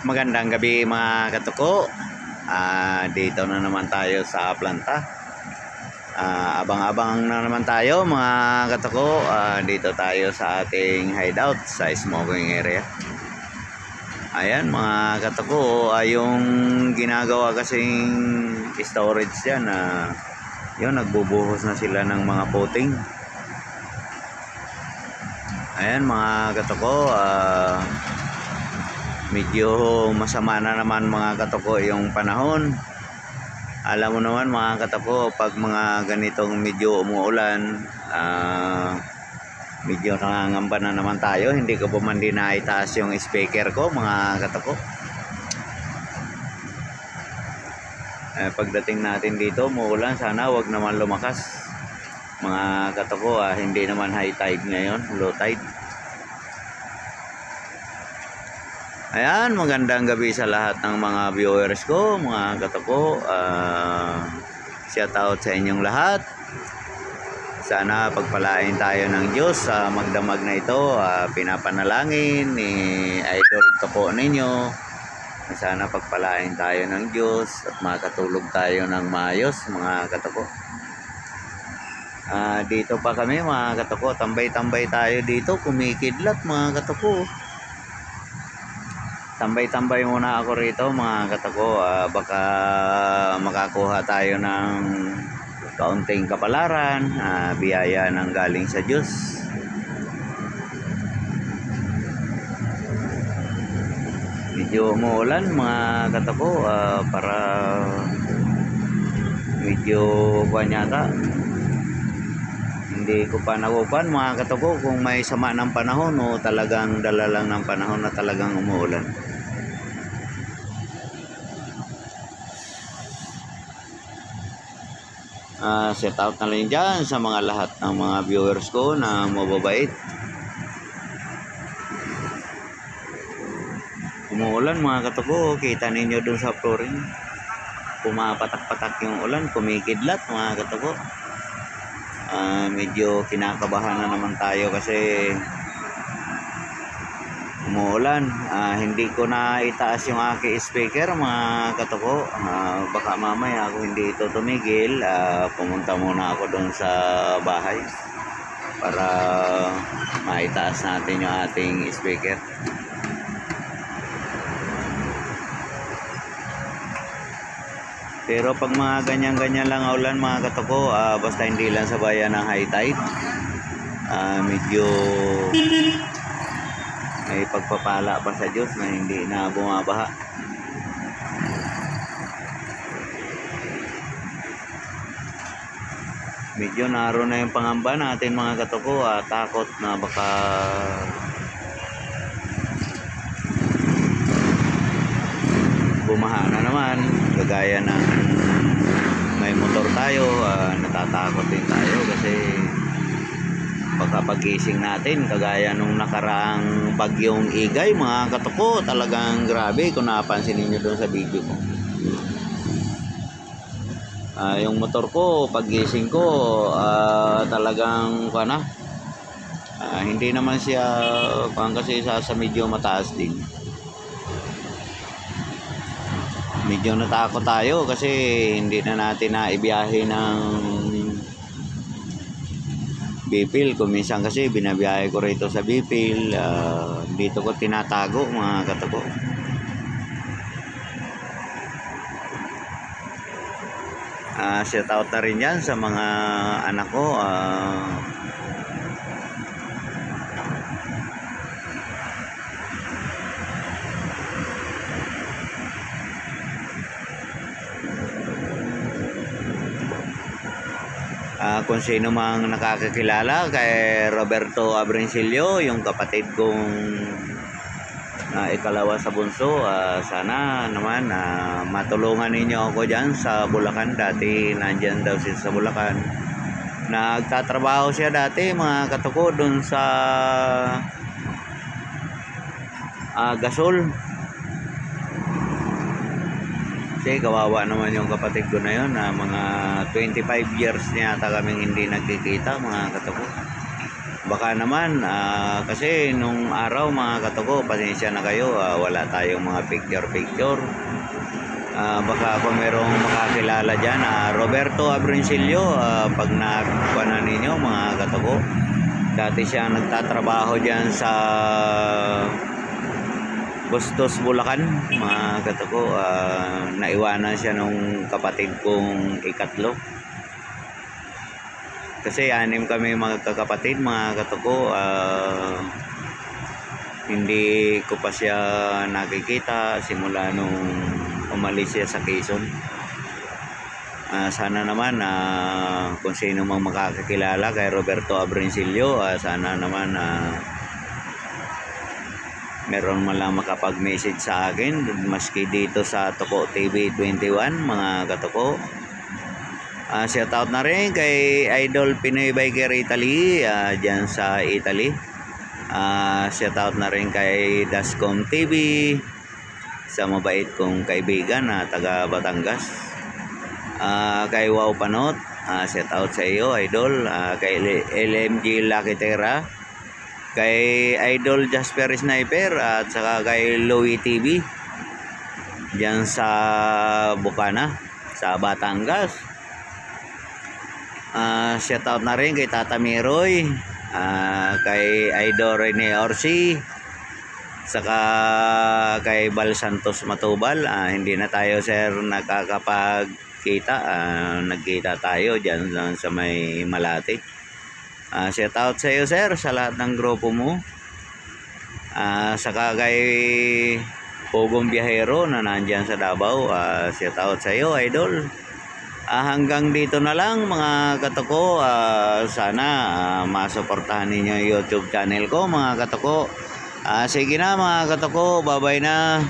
Magandang gabi mga katuko. Ah, dito na naman tayo sa planta. Ah, abang-abang na naman tayo mga katuko. Ah, dito tayo sa ating hideout sa smoking area. Ayan mga katuko, ah, yung ginagawa kasing storage yan na yun nagbubuhos na sila ng mga puting. Ayan mga katuko, ah medyo masama na naman mga katoko yung panahon. Alam mo naman mga katoko pag mga ganitong medyo umuulan ah, medyo nangangamba na naman tayo. Hindi ko pa man din naitaas yung speaker ko mga katoko. Eh, pagdating natin dito umuulan sana wag naman lumakas. Mga katoko ah, hindi naman high tide ngayon low tide Ayan, magandang gabi sa lahat ng mga viewers ko, mga katako. Uh, shout out sa inyong lahat. Sana pagpalain tayo ng Diyos sa magdamag na ito. Uh, pinapanalangin ni Idol Kapo ninyo. Sana pagpalain tayo ng Diyos at makatulog tayo ng maayos, mga katako. Uh, dito pa kami mga katako, tambay-tambay tayo dito, kumikidlat mga katako tambay-tambay muna ako rito mga katako uh, baka makakuha tayo ng kaunting kapalaran uh, biyaya ng galing sa Diyos. Medyo umuulan mga katako uh, para medyo kuanyata hindi ko pa nakupan mga katako kung may sama ng panahon o talagang dala lang ng panahon na talagang umuulan. Uh, set out na lang dyan sa mga lahat ng mga viewers ko na mababait. Umuulan mga katuko kita ninyo dun sa flooring. Pumapatak-patak yung ulan kumikidlat mga katuko uh, medyo kinakabahan na naman tayo kasi umuulan. Uh, hindi ko na itaas yung aking speaker mga katuko. Uh, baka mamaya ako hindi ito tumigil uh, pumunta muna ako doon sa bahay para maitaas natin yung ating speaker pero pag mga ganyan-ganyan lang ulan mga katuko uh, basta hindi lang sa bayan ng high tide uh, medyo may pagpapala pa sa Diyos na hindi na bumabaha. Medyo naro na yung pangamba natin mga katuko at takot na baka bumaha na naman kagaya ng may motor tayo uh, natatakot din tayo kasi pagkapagising natin kagaya nung nakaraang bagyong igay mga katuko talagang grabe kung napansin niyo doon sa video ko. Uh, yung motor ko pagising ko uh, talagang kana uh, hindi naman siya kung kasi sa, sa medyo mataas din medyo natakot tayo kasi hindi na natin na ibiyahe ng Bipil. Kung minsan kasi binabiyahe ko rito sa Bipil. Uh, dito ko tinatago mga katago. Uh, shout out na rin yan sa mga anak ko. Uh, uh, kung sino mang nakakakilala kay Roberto Abrencilio, yung kapatid kong uh, ikalawa sa bunso, uh, sana naman uh, matulungan ninyo ako dyan sa Bulacan. Dati nandyan daw siya sa Bulacan. Nagtatrabaho siya dati mga katuko dun sa uh, gasol kasi kawawa naman yung kapatid ko na yun na mga 25 years niya yata kaming hindi nagkikita mga katuko. Baka naman ah, kasi nung araw mga katuko pasensya na kayo ah, wala tayong mga picture picture Ah, baka kung merong makakilala dyan. Ah, Roberto Abrincilio ah, pag nakuha na ninyo mga katuko. Dati siya nagtatrabaho dyan sa Bustos, Bulacan mga katuko ah, naiwanan siya nung kapatid kong ikatlo kasi anim kami mga kakapatid, mga katuko. ah, hindi ko pa siya nakikita simula nung umalis siya sa Quezon. Ah, sana naman na kung sino mang makakakilala kay Roberto Abrincilio, ah, sana naman na meron man lang makapag-message sa akin maski dito sa Toko TV 21 mga katuko. Ah, shout out na rin kay Idol Pinoy Biker Italy ah, dyan sa Italy. Ah, shout out na rin kay Dascom TV sa mabait kong kaibigan na taga Batangas. Ah, kay Wow Panot, ah, shout out sa iyo Idol. Ah, kay LMG Lucky Terra. Kay Idol Jasper Sniper at saka kay Louie TV dyan sa Bukana sa Batangas. Ah, shout out na rin kay Tata Miroy, ah, kay Idol Rene Orsi, saka kay Bal Santos Matubal. Ah, hindi na tayo sir nakakapagkita. Ah, nagkita tayo diyan lang sa may Malate. Ah, shout out sa iyo sir sa lahat ng grupo mo. Ah, saka kay Pugong Biyahero na nandyan sa Davao. Ah, shout out sa iyo idol. Ah, hanggang dito na lang mga katoko. Ah, sana ah, masuportahan ninyo yung YouTube channel ko mga katoko. Ah, sige na mga katoko. Bye-bye na.